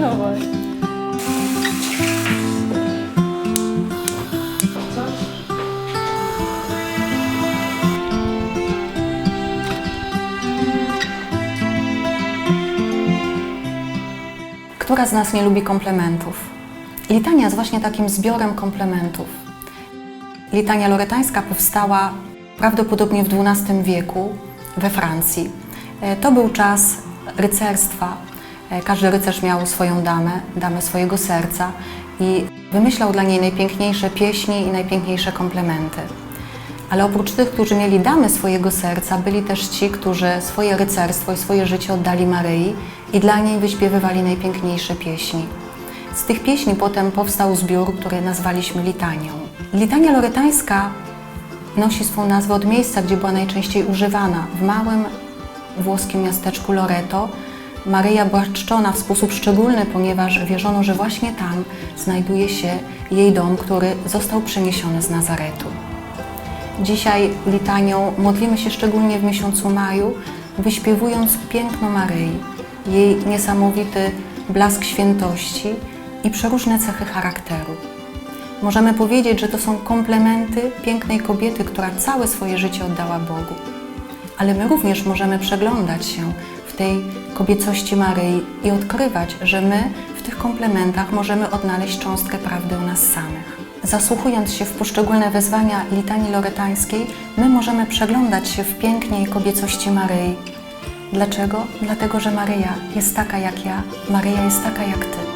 No właśnie. Która z nas nie lubi komplementów? Litania jest właśnie takim zbiorem komplementów. Litania loretańska powstała prawdopodobnie w XII wieku we Francji. E, To był czas rycerstwa. E, Każdy rycerz miał swoją damę, damę swojego serca i wymyślał dla niej najpiękniejsze pieśni i najpiękniejsze komplementy. Ale oprócz tych, którzy mieli damy swojego serca, byli też ci, którzy swoje rycerstwo i swoje życie oddali Maryi i dla niej wyśpiewywali najpiękniejsze pieśni. Z tych pieśni potem powstał zbiór, który nazwaliśmy litanią. Litania loretańska nosi swą nazwę od miejsca, gdzie była najczęściej używana. W małym włoskim miasteczku Loreto Maryja była czczona w sposób szczególny, ponieważ wierzono, że właśnie tam znajduje się jej dom, który został przeniesiony z Nazaretu. Dzisiaj litanią modlimy się szczególnie w miesiącu maju, wyśpiewując piękno Maryi, jej niesamowity blask świętości i przeróżne cechy charakteru. Możemy powiedzieć, że to są komplementy pięknej kobiety, która całe swoje życie oddała Bogu. Ale my również możemy przeglądać się tej kobiecości Maryi i odkrywać, że my w tych komplementach możemy odnaleźć cząstkę prawdy o nas samych. Zasłuchując się w poszczególne wezwania litanii loretańskiej, my możemy przeglądać się w pięknie kobiecości Maryi. Dlaczego? Dlatego, że Maryja jest taka jak ja, Maryja jest taka jak Ty.